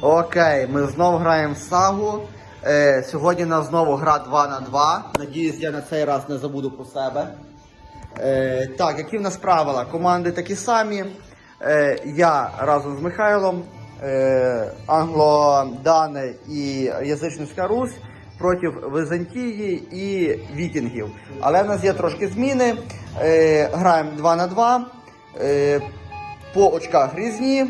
Окей, ми знову граємо в сагу. Е, сьогодні у нас знову гра 2 на 2. Надіюсь, я на цей раз не забуду про себе. Е, так, які в нас правила? Команди такі самі. Е, я разом з Михайлом, е, Англо-Дани і Язичницька Русь проти Византії і Вікінгів. Але в нас є трошки зміни. Е, граємо 2 на 2. Е, по очках різні.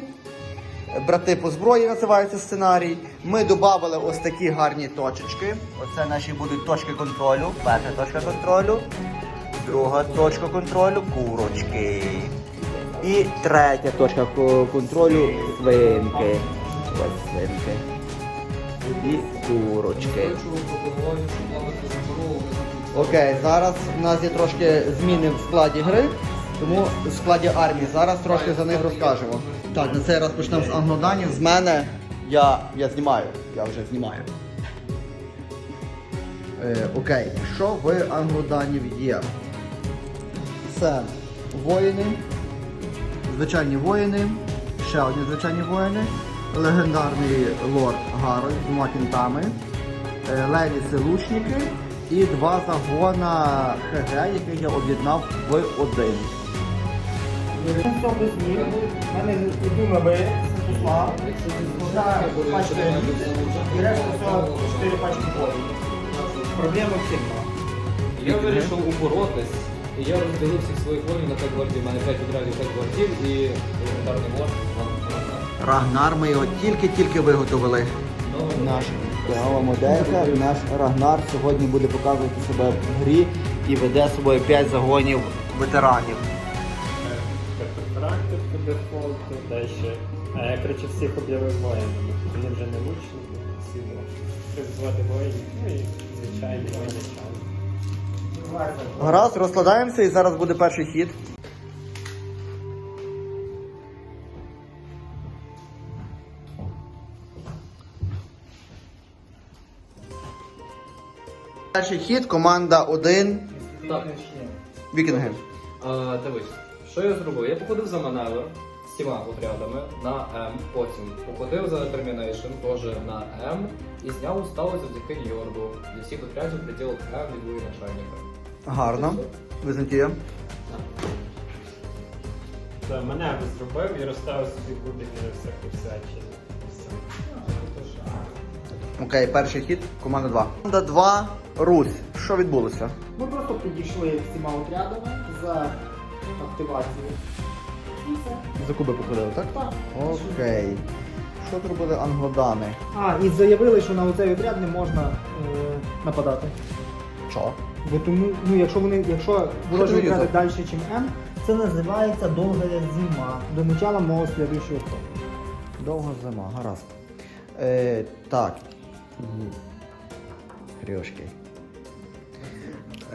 Брати по зброї називається сценарій. Ми додали ось такі гарні точечки. Оце наші будуть точки контролю. Перша точка контролю, друга точка контролю курочки. І третя точка контролю свинки. Ось свинки. І курочки. Окей, зараз у нас є трошки зміни в складі гри, тому в складі армії. Зараз трошки за них розкажемо. Так, на цей раз почнемо з англоданів. З мене я, я знімаю. Я вже знімаю. Е, окей, що в англоданів є? Це воїни, звичайні воїни, ще одні звичайні воїни, легендарний лорд Гарольд з двома кінтами, е, Левіси лучники і два загона ХГ, яких я об'єднав в один. Мене йду на ви, Святослав. Одна пачка і решта всього 4 пачки води. Проблема всіх. Я вирішив упоротись, і я розділив всіх своїх воїнів на 5 гвардій. У мене 5 відрядів, 5 гвардів і легендарний лорд. Рагнар ми його тільки-тільки виготовили. Наш нова моделька, наш Рагнар сьогодні буде показувати себе в грі і веде з собою 5 загонів ветеранів. Дефолту, далі. А я, коротше, всіх об'явив воїнами. Вони вже не лучники, всі Щось звати воїнів, ну і звичайні воїни. Гаразд, розкладаємося і зараз буде перший хід. Перший хід, команда 1, Так, вікінги. дивись, що я зробив? Я походив за маневр всіма отрядами на М, потім походив за Determination теж на М і зняв устави завдяки Йорду. Зі всіх отрядів приділив М від воєначальника. Гарно. Византія. Це мене зробив і розставив собі кубики на всяку всячину. Все. Окей, перший хід, команда 2. Команда 2, Русь. Що відбулося? Ми просто підійшли всіма отрядами за активацію. І все. За куби походили, так? Так. Окей. Що зробили англодани? А, і заявили, що на оцей отряд не можна е, нападати. Що? Бо тому, ну якщо вони, якщо ворожі ти отряди далі, ніж М, це називається довга зима. До начала мого слідуючого ходу. Довга зима, гаразд. Е, так. Хрюшки.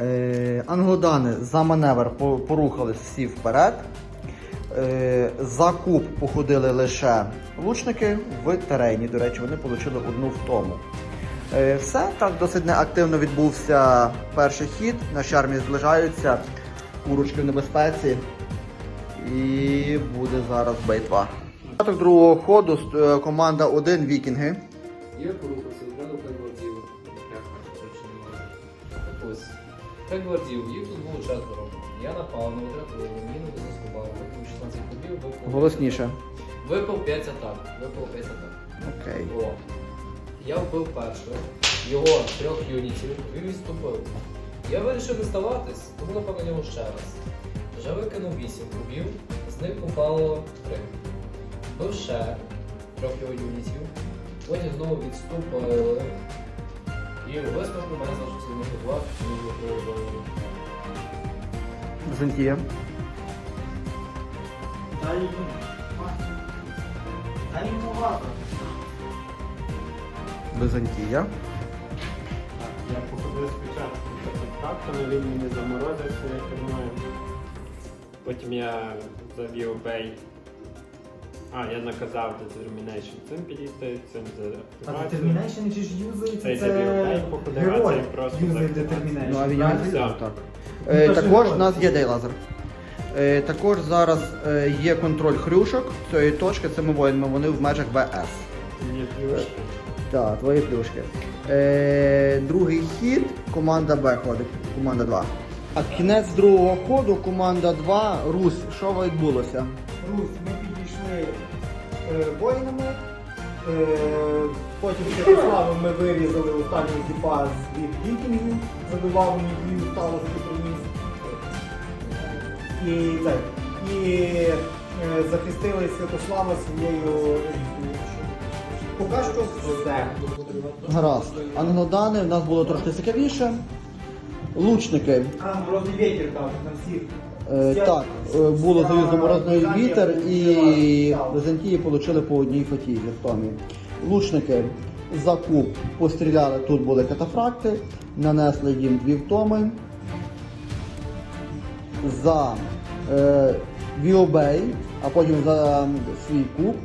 Е, англодани за маневр по- порухались всі вперед. Е, за куб походили лише лучники в терені. До речі, вони отримали одну втому. Е, все, так досить неактивно відбувся перший хід. Наші армії зближаються, курочки в небезпеці. І буде зараз битва. Початок другого ходу команда 1 вікінги. Я порухався, згляну гвардів, їх тут було четверо. Я напав на отряд ворогу, міну не заскубав, випив 16 кубів, випив... Голосніше. Випив 5 атак. Випив 5 атак. Окей. О. Я вбив перше. Його трьох юнітів, він відступив. Я вирішив не здаватись, тому напав на нього ще раз. Вже викинув 8 кубів, з них упало 3. Вбив ще трьох його юнітів, потім знову відступили. І висновку мене до них два, Візантія. Далі. Далі їм багато. Візантія. Я походив спочатку за контрактами, він мені заморозився, я кермую. Потім я завів бей. А, я наказав Determination цим підійти, цим А за активацію. Determination чи ж юзається це забіг походив, герой просто юзає так. Determination. Ну, а він правильно? не Так. так. Ну, Е, то також в нас є дейлазер. Е, також зараз е, є контроль хрюшок цієї точки цими воїнами, вони в межах ВС. Ні, плюшки. Так, твої плюшки. Е, другий хід, команда Б ходить, команда 2. А кінець другого ходу, команда 2. Русь, що відбулося? Русь, ми підійшли е, воїнами. Е, потім Святославом ми вирізали останній зіпа з від вікінгів, забивав мені дві стало приніс. І, це, і е, захистили Святослава своєю. Поки що все. Гаразд. Англодани в нас було трошки цікавіше. Лучники. А, морозний вітер там на всіх. Е, так, е, було завізно морозний вітер і получила отримали по одній фатізі в томі. Лучники за куб постріляли, тут були катафракти, нанесли їм дві втоми. За е, Віобей, а потім за свій куб.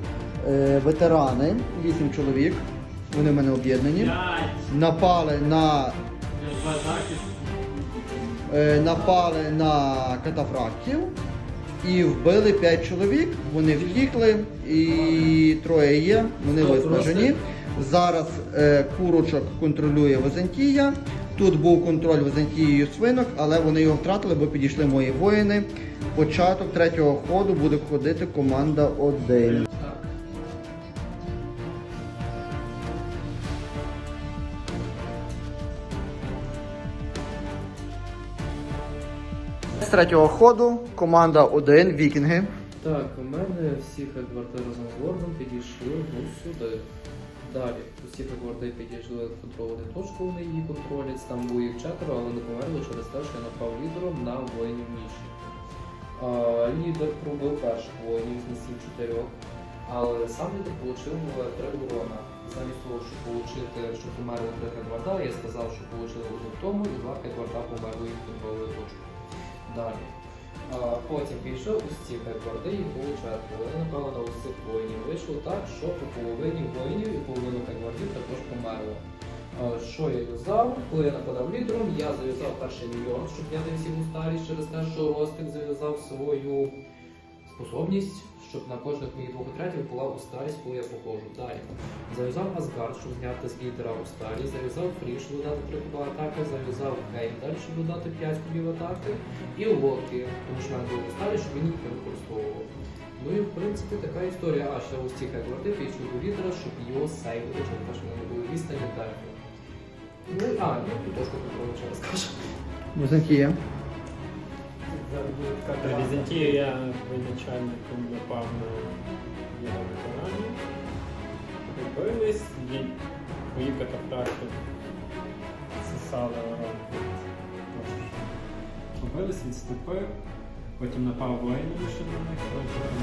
Е, ветерани, 8 чоловік, вони в мене об'єднані, напали на е, напали на катафрактів і вбили 5 чоловік. Вони втікли і троє є, вони виснажені. Зараз е, курочок контролює Византія. Тут був контроль Византією свинок, але вони його втратили, бо підійшли мої воїни. Початок третього ходу буде ходити команда 1. З третього ходу команда 1 Вікінги. Так, у мене всі хедварди разом з лордом підійшли ну, сюди. Далі, усі хедварди підійшли контролювати точку, вони її контролять. Там було їх четверо, але не померли через те, що я напав лідером на воїнів Міші. А, лідер пробив перших воїнів, з знесів чотирьох, але сам лідер отримав три урона. Замість того, щоб отримати, щоб померли три хедварда, я сказав, що отримали одну втому і два хедварда померли їх контролювали точку. Далі. Потім пішов у ці хедварди, їх було четверо. Вони напали на ось цих воїнів. Вийшло так, що по половині воїнів і половину хайбордів також померло. Що я юзав? Коли я нападав лідером, я зав'язав перший мільйон, щоб я зняти у старість через те, що Ростик зав'язав свою способність, щоб на кожних моїх двох отрядів була усталість, коли я походжу. Далі. Зав'язав Асгард, щоб зняти з лідера усталість, зав'язав Фріш, щоб додати 3 куба атаки, зав'язав Хеймдаль, щоб додати 5 кубів атаки, і Локі, тому що мене був усталість, щоб він їх не використовував. Ну і в принципі така історія. А ще ось ці хедварди пішли до лідера, щоб його сейвити, щоб теж вони були відстані далі. Ну, а, ну теж контролю розкажу. Византія. Та Візантію я воєначальником напав на його ветеранів. Побились, мої катафракти сосали. Побились, відступив, потім напав воїнами ще на них, потім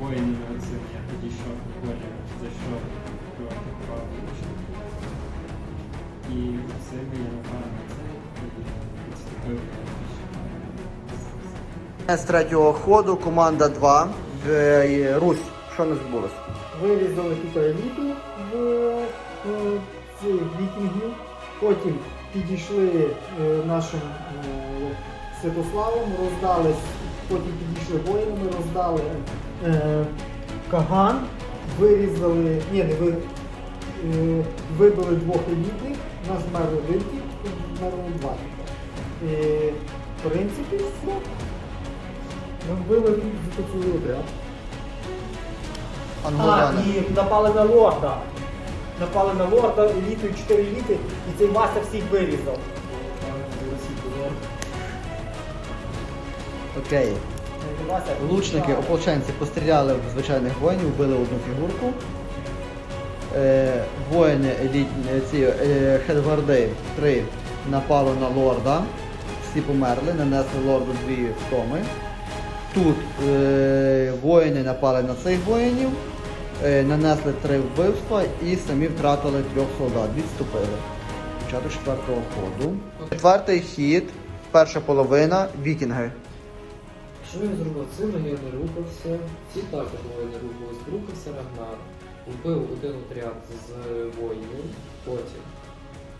воїнами оцим я підійшов, потім зайшов Павловича. І цим я напав це. З третього ходу команда 2 Е, Русь. Що не відбулося? Вирізали тут еліту в цих вікінгів. Потім підійшли е, нашим е, Святославом, роздали, потім підійшли воїнами, роздали е, Каган, вирізали, ні, не ви, е, вибили двох елітних, у нас вмерли вилки, вмерли два. Е, в принципі, все. Ми вбили цілий отряд. А, і напали на лорда. Напали на лорда, елітою 4 еліти, і цей Вася всіх вирізав. Окей. Вася, Лучники, ополченці постріляли в звичайних воїнів, вбили одну фігурку. Е, воїни е, ці е, хедварди 3 напали на лорда. Всі померли, нанесли лорду дві втоми. Тут е, воїни напали на цих воїнів, е, нанесли три вбивства і самі втратили трьох солдат. Відступили. Початок четвертого ходу. Четвертий хід, перша половина, вікінги. Що я зробив? Цим я не рухався. Ці також двоє не рухались. Рухався Рагнар. Вбив один отряд з воїнів. Потім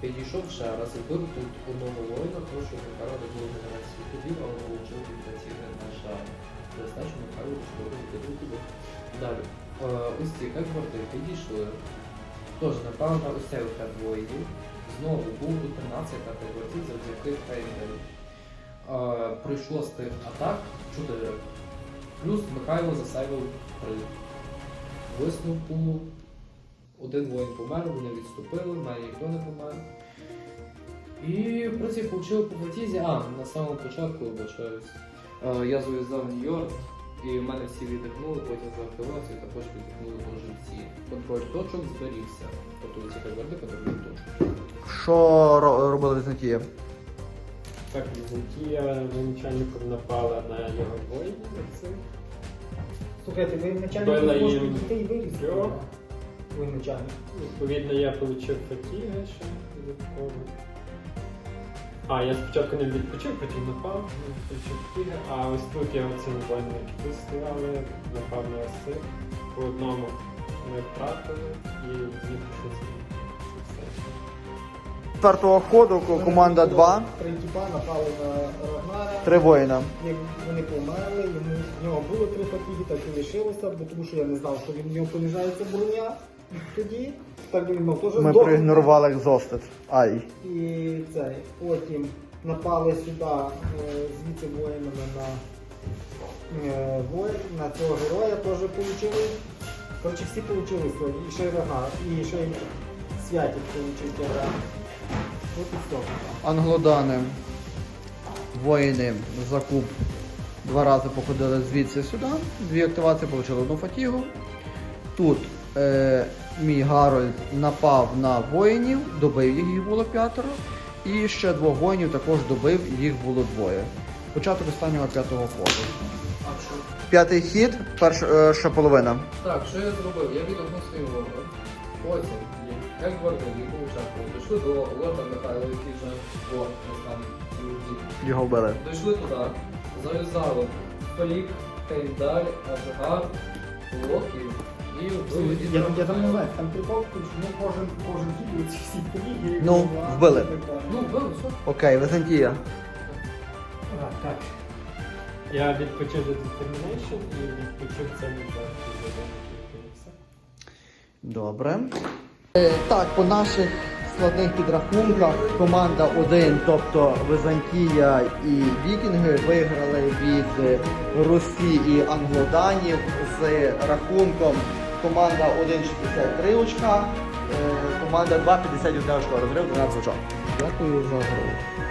підійшов ще раз вбив тут одного воїна, тому що Макара не було генерації ходів, але отримав від працівника на жаль. призначено Михайло Школи. Далі. Е, Ось ці екварти підійшли. Тож, напевно, ось цей отряд воїнів знову був у 13 категорії завдяки Хеймелю. Е, Пройшло з тих атак 4. Плюс Михайло засейвив 3. Висновку один воїн помер, вони відступили, в мене ніхто не помер. І в принципі получили по фатізі. А, на самому початку вибачаюсь. Е, Я зав'язав Нью-Йорк, і в мене всі віддихнули, потім за активацію також віддихнули теж всі. Контроль точок зберігся. Тобто ці каверди контроль точок. Що ро- робила Візантія? Так, Візантія воєначальником напала на його воїнів. Слухайте, ви начальник можете дітей виріс. трьох. Ви начальник. Відповідно, я отримав фатіги ще додатково. А, я спочатку не відпочив, потім напав, відпочив фатіги, а ось тут я оці які тут стояли, напав на ось цих. По одному ми втратили і їх щось. Четвертого ходу команда 2, Три тіпа напали на Рагнара. три воїна. Як Вони померли, йому в нього було три фатіги, так і лишилося, бо тому що я не знав, що він в нього понижається броня тоді. Так він мав теж Ми здохнути. проігнорували екзостед. Ай. І цей, потім напали сюди, е, звідси воїнами на, е, воїн, на цього героя теж отримали. Коротше, всі отримали сьогодні. І ще й Рагнар, і ще й Святік отримав Англодани, воїни за куб два рази походили звідси сюди. Дві активації отримали одну фатігу. Тут е, мій Гарольд напав на воїнів, добив їх, їх було п'ятеро. І ще двох воїнів також добив, їх було двоє. Початок останнього п'ятого ходу. П'ятий хід, перша ще половина. Так, що я зробив? Я відогнув свій ворог. Потім, як гвардії, яку участвували, дійшли до лорда Михайла, який вже о, не Його вбили. Дійшли туди, зав'язали Фелік, Хеймдаль, Ажгар, Локі і вбили Я, я там не знаю, там прикол, тому що ну, кожен, кожен хід ці всі поліги. Ну, вбили. Ну, вбили, все. Окей, Византія. А, так. Я відпочив до Determination і відпочив це не все. Добре. Так, по наших складних підрахунках команда 1, тобто Византія і Вікінги, виграли від Русі і Англоданів з рахунком команда 1,63 очка, е, команда 2,51 очка. Розрив 12 очок. Дякую за гру.